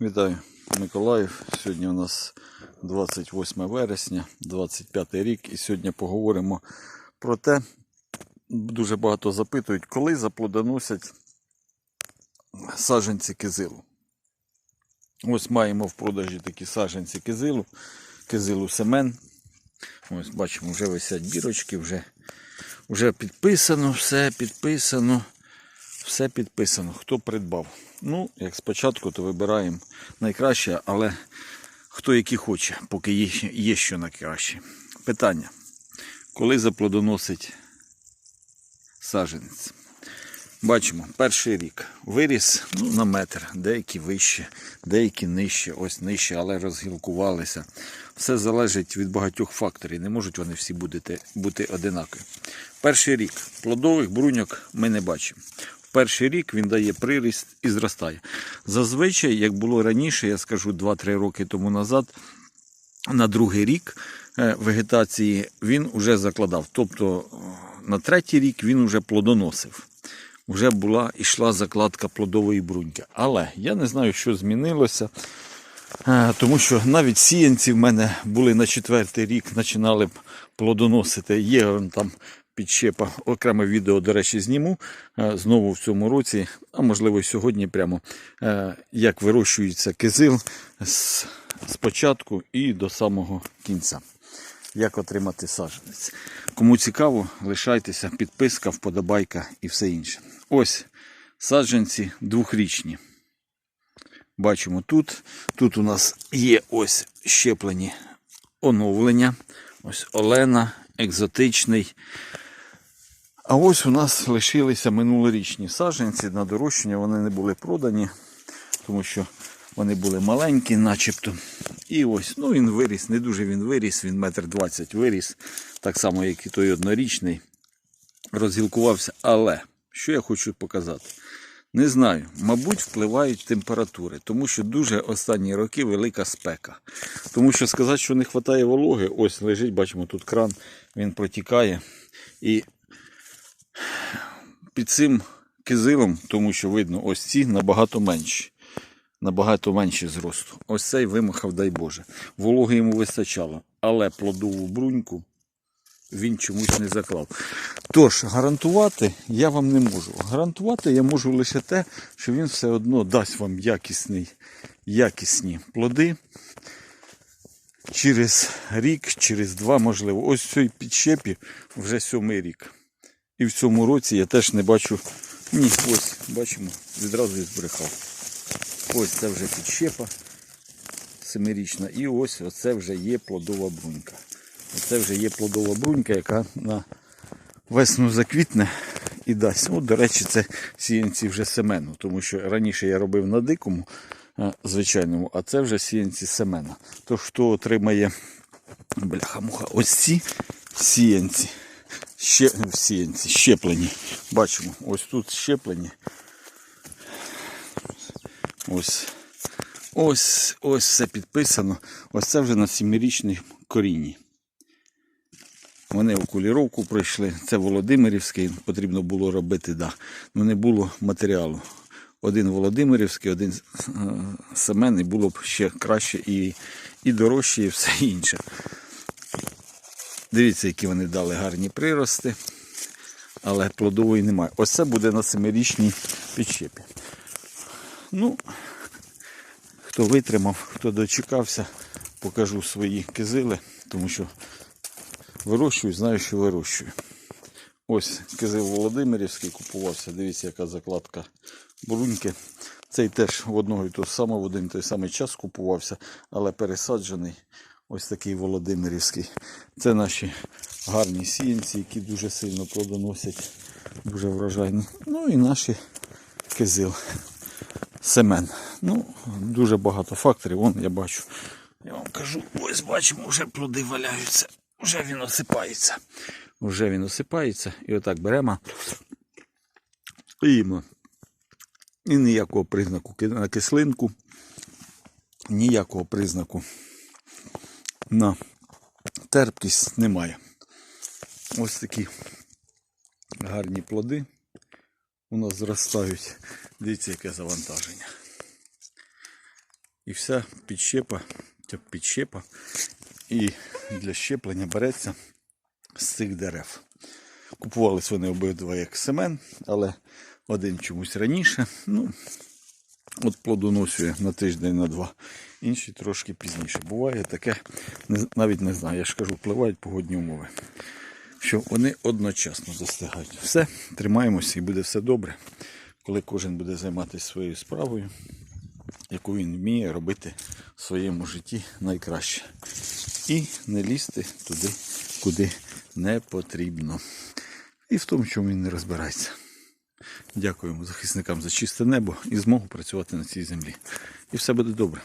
Вітаю, Миколаїв. Сьогодні у нас 28 вересня, 25 рік, і сьогодні поговоримо про те, дуже багато запитують, коли заплодоносять саджанці кизилу. Ось маємо в продажі такі саджанці кизилу, кизилу семен. Ось бачимо, вже висять бірочки, вже, вже підписано, все підписано. Все підписано, хто придбав. Ну, як спочатку, то вибираємо найкраще, але хто який хоче, поки є, є що найкраще. Питання. Коли заплодоносить саджанець? Бачимо, перший рік виріс ну, на метр, деякі вище, деякі нижче, ось нижче, але розгілкувалися. Все залежить від багатьох факторів. Не можуть вони всі бути, бути одинакові. Перший рік плодових бруньок ми не бачимо. Перший рік він дає приріст і зростає. Зазвичай, як було раніше, я скажу 2-3 роки тому назад, на другий рік е, вегетації він вже закладав. Тобто е, на третій рік він вже плодоносив. Вже була ішла закладка плодової бруньки. Але я не знаю, що змінилося. Е, Тому що навіть сіянці в мене були на четвертий рік, починали плодоносити. Є там підщепа, окреме відео, до речі, зніму е, знову в цьому році, а можливо сьогодні прямо, е, як вирощується кизил з, з початку і до самого кінця. Як отримати саджанець. Кому цікаво, лишайтеся, підписка, вподобайка і все інше. Ось саджанці двохрічні. Бачимо тут. Тут у нас є ось щеплені оновлення. Ось Олена, екзотичний. А ось у нас лишилися минулорічні саджанці на дорощення. Вони не були продані, тому що вони були маленькі, начебто. І ось, ну він виріс, не дуже він виріс, він метр двадцять виріс, так само, як і той однорічний. Розгілкувався. Але що я хочу показати? Не знаю, мабуть, впливають температури, тому що дуже останні роки велика спека. Тому що сказати, що не вистачає вологи, ось лежить, бачимо, тут кран, він протікає. І під цим кизилом, тому що видно, ось ці набагато менші. Набагато менші зросту. Ось цей вимахав, дай Боже. Вологи йому вистачало, але плодову бруньку він чомусь не заклав. Тож, гарантувати я вам не можу. Гарантувати я можу лише те, що він все одно дасть вам якісний, якісні плоди через рік, через два, можливо. Ось цій підщепі вже сьомий рік. І в цьому році я теж не бачу. Ні, ось, бачимо, відразу і збрехав. Ось це вже підщепа семирічна. І ось оце вже є плодова брунька. Оце вже є плодова брунька, яка на весну заквітне і дасть. От, до речі, це сіянці вже семену, тому що раніше я робив на дикому звичайному, а це вже сіянці семена. Тож хто отримає бляха-муха, ось ці сіянці, ще, сіянці щеплені. Бачимо, ось тут щеплені. Ось. Ось, ось все підписано. Ось це вже на сімирічній корінні. Вони окуліровку пройшли. Це Володимирівський, потрібно було робити, да. Ну не було матеріалу. Один Володимирівський, один Семен, і було б ще краще і, і дорожче, і все інше. Дивіться, які вони дали гарні прирости, але плодової немає. Ось це буде на семирічній підщепі. Ну, хто витримав, хто дочекався, покажу свої кизили, тому що вирощую, знаю, що вирощую. Ось кизил Володимирівський купувався. Дивіться, яка закладка бруньки. Цей теж в одного і того самого, в один той самий час купувався, але пересаджений. Ось такий Володимирівський. Це наші гарні сіянці, які дуже сильно плодоносять, дуже врожайні. Ну і наші кизил. Семен. Ну, дуже багато факторів. Вон я бачу. Я вам кажу, ось бачимо, вже плоди валяються. Вже він осипається. Вже він осипається. І отак беремо. І їмо. І ніякого признаку на кислинку, ніякого признаку на терпкість немає. Ось такі гарні плоди у нас зростають. Дивіться, яке завантаження. І вся підщепа, підщепа і для щеплення береться з цих дерев. Купувались вони обидва як семен, але один чомусь раніше. Ну, от плодоносює на тиждень, на два. Інший трошки пізніше. Буває таке, навіть не знаю, я ж кажу, впливають погодні умови. Що вони одночасно достигають. Все, тримаємося і буде все добре, коли кожен буде займатися своєю справою, яку він вміє робити в своєму житті найкраще. І не лізти туди, куди не потрібно. І в тому, чому він не розбирається. Дякуємо захисникам за чисте небо і змогу працювати на цій землі. І все буде добре.